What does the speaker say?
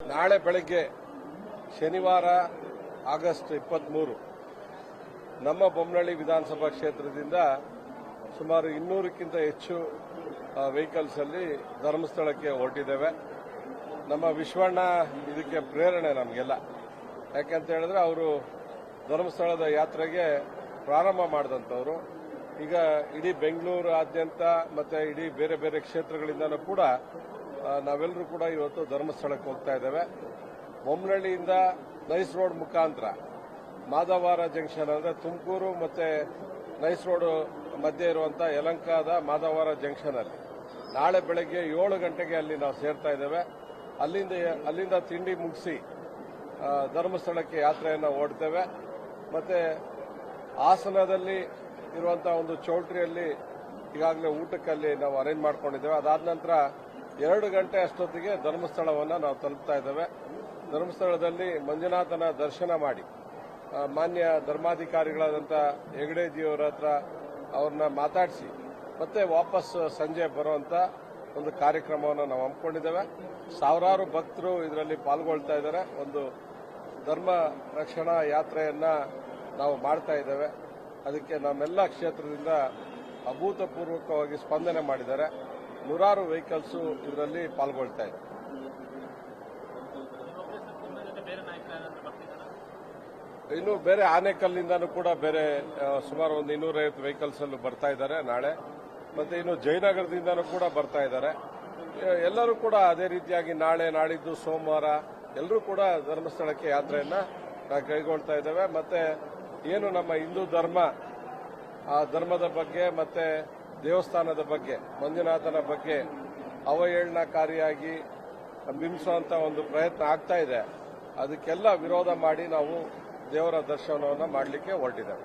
ನಾಳೆ ಬೆಳಗ್ಗೆ ಶನಿವಾರ ಆಗಸ್ಟ್ ಇಪ್ಪತ್ಮೂರು ನಮ್ಮ ಬೊಮ್ಮನಹಳ್ಳಿ ವಿಧಾನಸಭಾ ಕ್ಷೇತ್ರದಿಂದ ಸುಮಾರು ಇನ್ನೂರಕ್ಕಿಂತ ಹೆಚ್ಚು ವೆಹಿಕಲ್ಸಲ್ಲಿ ಧರ್ಮಸ್ಥಳಕ್ಕೆ ಹೊರಟಿದ್ದೇವೆ. ನಮ್ಮ ವಿಶ್ವಣ್ಣ ಇದಕ್ಕೆ ಪ್ರೇರಣೆ ನಮಗೆಲ್ಲ. ಯಾಕೆಂತ ಹೇಳಿದ್ರೆ ಅವರು ಧರ್ಮಸ್ಥಳದ ಯಾತ್ರೆಗೆ ಪ್ರಾರಂಭ ಮಾಡಿದಂಥವ್ರು. ಈಗ ಇಡೀ ಬೆಂಗಳೂರಾದ್ಯಂತ ಮತ್ತೆ ಇಡೀ ಬೇರೆ ಬೇರೆ ಕ್ಷೇತ್ರಗಳಿಂದಲೂ ಕೂಡ ನಾವೆಲ್ಲರೂ ಕೂಡ ಇವತ್ತು ಧರ್ಮಸ್ಥಳಕ್ಕೆ ಹೋಗ್ತಾ ಇದ್ದೇವೆ. ಬೊಮ್ಮನಹಳ್ಳಿಯಿಂದ ನೈಸ್ ರೋಡ್ ಮುಖಾಂತರ ಮಾದವಾರ ಜಂಕ್ಷನ್ ಅಂದರೆ ತುಮಕೂರು ಮತ್ತು ನೈಸ್ ರೋಡ್ ಮಧ್ಯೆ ಇರುವಂಥ ಯಲಂಕಾದ ಮಾದವಾರ ಜಂಕ್ಷನ್ ಅಲ್ಲಿ. ನಾಳೆ ಬೆಳಗ್ಗೆ ಏಳು ಗಂಟೆಗೆ ಅಲ್ಲಿ ನಾವು ಸೇರ್ತಾ ಇದ್ದೇವೆ. ಅಲ್ಲಿಂದ ಅಲ್ಲಿಂದ ತಿಂಡಿ ಮುಗಿಸಿ ಧರ್ಮಸ್ಥಳಕ್ಕೆ ಯಾತ್ರೆಯನ್ನು ಓಡ್ತೇವೆ. ಮತ್ತು ಹಾಸನದಲ್ಲಿ ಇರುವಂಥ ಒಂದು ಚೌಲ್ಟ್ರಿಯಲ್ಲಿ ಈಗಾಗಲೇ ಊಟಕ್ಕಲ್ಲಿ ನಾವು ಅರೇಂಜ್ ಮಾಡ್ಕೊಂಡಿದ್ದೇವೆ. ಅದಾದ ನಂತರ ಎರಡು ಗಂಟೆ ಅಷ್ಟೊತ್ತಿಗೆ ಧರ್ಮಸ್ಥಳವನ್ನು ನಾವು ತಲುಪ್ತಾ ಇದ್ದೇವೆ. ಧರ್ಮಸ್ಥಳದಲ್ಲಿ ಮಂಜುನಾಥನ ದರ್ಶನ ಮಾಡಿ. ಮಾನ್ಯ ಧರ್ಮಾಧಿಕಾರಿಗಳಾದಂಥ ಹೆಗಡೆಜಿಯವರ ಹತ್ರ ಅವ್ರನ್ನ ಮಾತಾಡಿಸಿ, ಮತ್ತೆ ವಾಪಸ್ ಸಂಜೆ ಬರುವಂತ ಒಂದು ಕಾರ್ಯಕ್ರಮವನ್ನು ನಾವು ಹಮ್ಮಿಕೊಂಡಿದ್ದೇವೆ. ಸಾವಿರಾರು ಭಕ್ತರು ಇದರಲ್ಲಿ ಪಾಲ್ಗೊಳ್ತಾ ಇದ್ದಾರೆ. ಒಂದು ಧರ್ಮ ರಕ್ಷಣಾ ಯಾತ್ರೆಯನ್ನ ನಾವು ಮಾಡ್ತಾ ಇದ್ದೇವೆ. ಅದಕ್ಕೆ ನಮ್ಮೆಲ್ಲ ಕ್ಷೇತ್ರದಿಂದ ಅಭೂತಪೂರ್ವಕವಾಗಿ ಸ್ಪಂದನೆ ಮಾಡಿದ್ದಾರೆ. ನೂರಾರು ವೆಹಿಕಲ್ಸು ಇದರಲ್ಲಿ ಪಾಲ್ಗೊಳ್ತಾ ಇದೆ ಇನ್ನು ಬೇರೆ ಆನೆಕಲ್ಲಿಂದನೂ ಕೂಡ ಬೇರೆ ಸುಮಾರು ಒಂದು ಇನ್ನೂರೈವತ್ತು ವೆಹಿಕಲ್ಸ್ ಅಲ್ಲೂ ಬರ್ತಾ ಇದ್ದಾರೆ ನಾಳೆ. ಮತ್ತೆ ಇನ್ನು ಜಯನಗರದಿಂದನೂ ಕೂಡ ಬರ್ತಾ ಇದ್ದಾರೆ. ಎಲ್ಲರೂ ಕೂಡ ಅದೇ ರೀತಿಯಾಗಿ ನಾಳೆ, ನಾಳಿದ್ದು ಸೋಮವಾರ ಎಲ್ಲರೂ ಕೂಡ ಧರ್ಮಸ್ಥಳಕ್ಕೆ ಯಾತ್ರೆಯನ್ನ ಕೈಗೊಳ್ತಾ ಇದ್ದೇವೆ. ಮತ್ತೆ ಏನು ನಮ್ಮ ಹಿಂದೂ ಧರ್ಮ, ಆ ಧರ್ಮದ ಬಗ್ಗೆ ಮತ್ತೆ ದೇವಸ್ಥಾನದ ಬಗ್ಗೆ, ಮಂಜುನಾಥನ ಬಗ್ಗೆ ಅವಹೇಳನಕಾರಿಯಾಗಿ ಬಿಂಬಿಸುವಂತ ಒಂದು ಪ್ರಯತ್ನ ಆಗ್ತಾ ಇದೆ. ಅದಕ್ಕೆಲ್ಲ ವಿರೋಧ ಮಾಡಿ ನಾವು ದೇವರ ದರ್ಶನವನ್ನು ಮಾಡಲಿಕ್ಕೆ ಹೊರಟಿದ್ದೇವೆ.